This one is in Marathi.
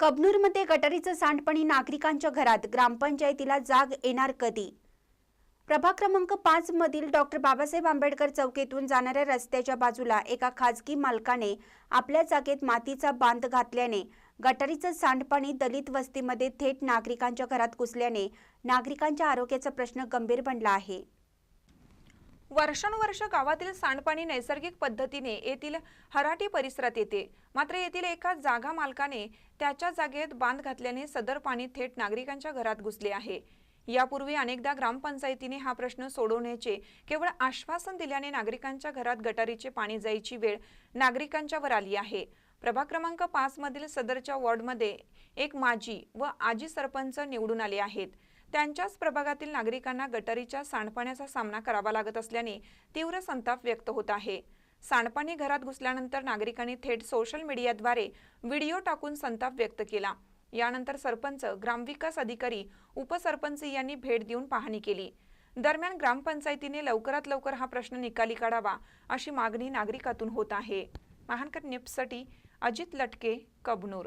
कबनूरमध्ये गटारीचं सांडपाणी नागरिकांच्या घरात ग्रामपंचायतीला जाग येणार कधी? प्रभाग क्रमांक पाच मधील डॉक्टर बाबासाहेब आंबेडकर चौकीतून जाणाऱ्या रस्त्याच्या बाजूला एका खाजगी मालकाने आपल्या जागेत मातीचा बांध घातल्याने गटारीचं सांडपाणी दलित वस्तीमध्ये थेट नागरिकांच्या घरात घुसल्याने नागरिकांच्या आरोग्याचा प्रश्न गंभीर बनला आहे. वर्षानुवर्ष गावातील सांडपाणी नैसर्गिक पद्धतीने येथील हराटी परिसरात येते. मात्र येथील एका जागा मालकाने त्याच्या जागेत बांध घातल्याने सदर पाणी थेट नागरिकांच्या घरात घुसले आहे. यापूर्वी अनेकदा ग्रामपंचायतीने हा प्रश्न सोडवण्याचे केवळ आश्वासन दिल्याने नागरिकांच्या घरात गटारीचे पाणी जायची वेळ नागरिकांच्यावर आली आहे. प्रभाग क्रमांक पाच मधील सदरच्या वॉर्डमध्ये एक माजी व आजी सरपंच निवडून आले आहेत. त्यांच्याच प्रभागातील नागरिकांना गटारीच्या सांडपाण्याचा सामना करावा लागत असल्याने तीव्र संताप व्यक्त होत आहे. सांडपाणी घरात घुसल्यानंतर नागरिकांनी थेट सोशल मीडियाद्वारे व्हिडिओ टाकून संताप व्यक्त केला. यानंतर सरपंच ग्रामविकास अधिकारी उपसरपंच यांनी भेट देऊन पाहणी केली. दरम्यान ग्रामपंचायतीने लवकरात लवकर हा प्रश्न निकाली काढावा अशी मागणी नागरिकातून होत आहे. महानकर न्यूजसाठी अजित लटके कबनूर.